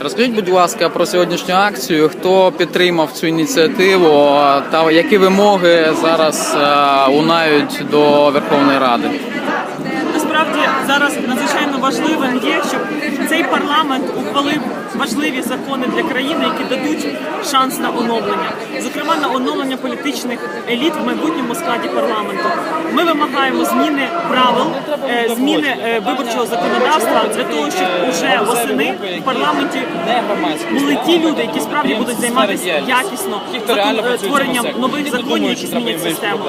Розкажіть, будь ласка, про сьогоднішню акцію. Хто підтримав цю ініціативу та які вимоги зараз е, лунають до Верховної Ради? Насправді зараз надзвичайно важливим є, щоб цей парламент ухвалив важливі закони для країни, які дадуть шанс на оновлення, зокрема на оновлення політичних еліт в майбутньому складі парламенту. Ми вимагаємо зміни правил, е, зміни е, виборчого законодавства для того, щоб уже восени в парламенті були ті люди, які справді будуть займатися якісно закон- е, творенням нових законів, які змінять систему.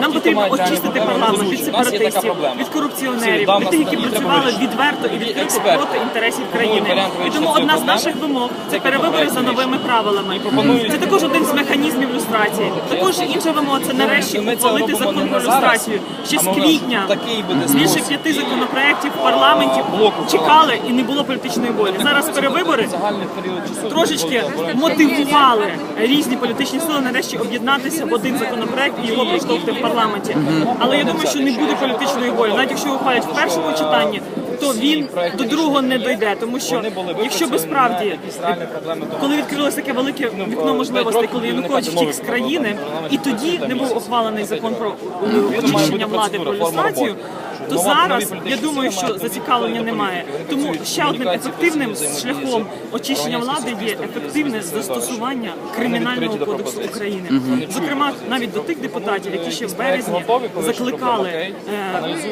Нам потрібно очистити парламент від сепаратистів, від корупціонерів, від тих, які працювали відверто і відкрито проти інтересів країни. І тому одна з наших вимог це перевибори за новими правилами. Це також один з механізмів люстрації. Також інша вимога це нарешті ухвалити закон про люстрацію. Ще з квітня більше п'яти законопроєктів в парламенті чекали і не було політичної волі. Зараз перевибори трошечки мотивували різні політичні сили нарешті об'єднатися в один законопроект і його проштовхати в парламенті. Але я думаю, що не буде політичної волі. Навіть якщо ухвалять в першому читанні, то він до другого не дойде. Тому що якщо би справді коли відкрилося таке велике вікно можливостей, коли Янукович втік з країни, і тоді не був ухвалений закон про е, очищення влади про люстрацію. То зараз я думаю, що зацікавлення немає. Тому ще одним ефективним шляхом очищення влади є ефективне застосування кримінального кодексу України. Зокрема, навіть до тих депутатів, які ще в березні закликали е,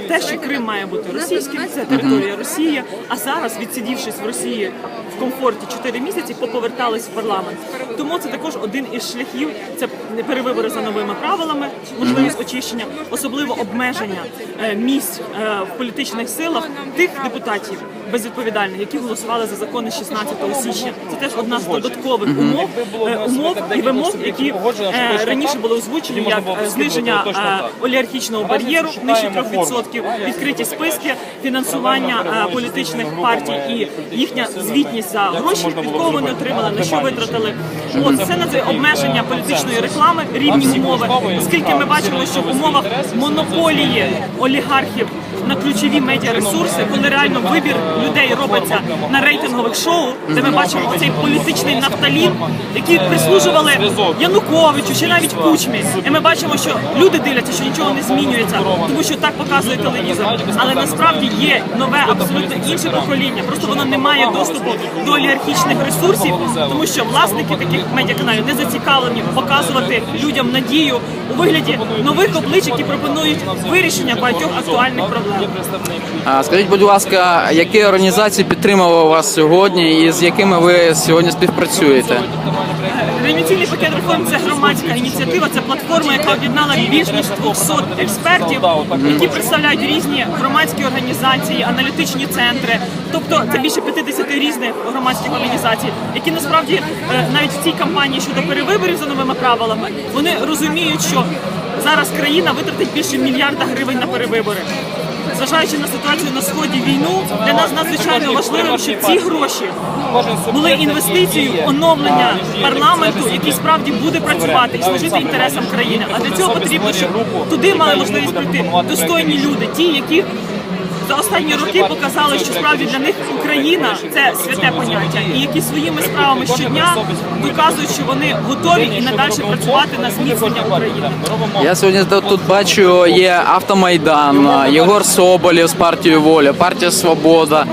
те, що Крим має бути російським, це територія Росії. А зараз, відсидівшись в Росії в комфорті 4 місяці, поповертались в парламент. Тому це також один із шляхів. Це перевибори за новими правилами, можливість очищення, особливо обмеження е, місць е, в політичних силах тих депутатів безвідповідальних, які голосували за закони 16 січня. Це теж одна з додаткових умов, е, умов і вимог, які е, раніше були озвучені, як е, зниження олігархічного бар'єру нижче 3%, відкриті списки, фінансування політичних партій і їхня звітність за гроші, від кого вони отримали, на що витратили. От це на обмеження політичної реклами, рівні умови, оскільки ми бачимо, що в умовах монополії олігархів на ключові медіаресурси, коли реально вибір людей робиться на рейтингових шоу, де ми бачимо цей політичний нафталін, які прислужували Януковичу чи навіть Кучмі. І ми бачимо, що люди дивляться, що нічого не змінюється, тому що так показує телевізор. Але насправді є нове, абсолютно інше покоління. Просто воно не має доступу до олігархічних ресурсів, тому що власники таких медіаканалів не зацікавлені показувати людям надію у вигляді нових облич, які пропонують вирішення багатьох актуальних проблем. Скажіть, будь ласка, які організації підтримали вас сьогодні і з якими ви сьогодні співпрацюєте? Реанімаційний пакет реформ це громадська ініціатива, це платформа, яка об'єднала більш ніж 200 експертів, які представляють різні громадські організації, аналітичні центри. Тобто це більше 50 різних громадських організацій, які насправді е, навіть в цій кампанії щодо перевиборів за новими правилами вони розуміють, що зараз країна витратить більше мільярда гривень на перевибори. Зважаючи на ситуацію на сході війну, для нас надзвичайно важливим, щоб ці гроші були інвестицією оновлення парламенту, який справді буде працювати і служити інтересам країни. А для цього потрібно, щоб туди мали можливість прийти достойні люди, ті, які за останні роки показали, що справді для них Україна це святе поняття, і які своїми справами щодня доказують, що вони готові і надалі працювати на зміцнення України. Я сьогодні тут бачу є Автомайдан, Єгор Соболєв з партією Воля, партія Свобода.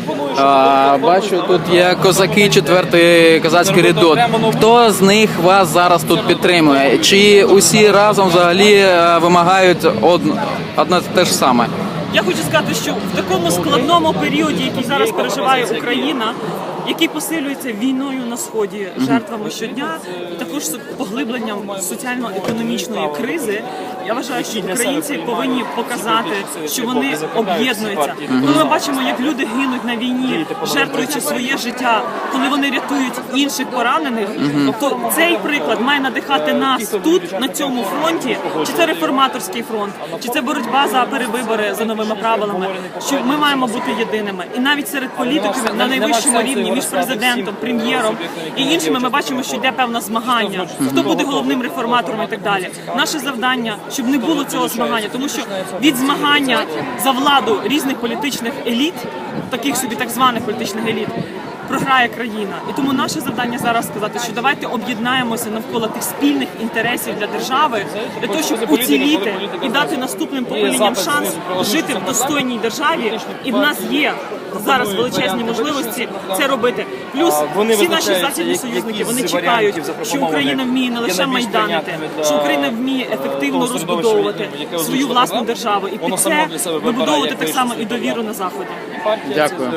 Бачу, тут є козаки, четвертий козацький рядок. Хто з них вас зараз тут підтримує? Чи усі разом взагалі е, вимагають од... одне те ж саме? Я хочу сказати, що в такому складному періоді, який зараз переживає Україна, який посилюється війною на сході, жертвами щодня, і також поглибленням соціально-економічної кризи, я вважаю, що українці повинні показати, що вони об'єднуються. Коли ми бачимо, як люди гинуть на війні, жертвуючи своє життя, коли вони рятують інших поранених, то цей приклад має надихати нас тут, на цьому фронті, чи це реформаторський фронт, чи це боротьба за перевибори за новими новими правилами, що ми маємо бути єдиними. І навіть серед політиків на найвищому рівні між президентом, прем'єром і іншими ми бачимо, що йде певне змагання. Хто буде головним реформатором і так далі. Наше завдання, щоб не було цього змагання, тому що від змагання за владу різних політичних еліт, таких собі так званих політичних еліт. Програє країна, і тому наше завдання зараз сказати, що давайте об'єднаємося навколо тих спільних інтересів для держави, для того, щоб уціліти і дати наступним поколінням шанс жити в достойній державі. І в нас є зараз величезні можливості це робити. Плюс всі наші західні союзники вони чекають, що Україна вміє не лише майданити, що Україна вміє ефективно розбудовувати свою власну державу, і під це вибудовувати так само і довіру на заході. Дякую.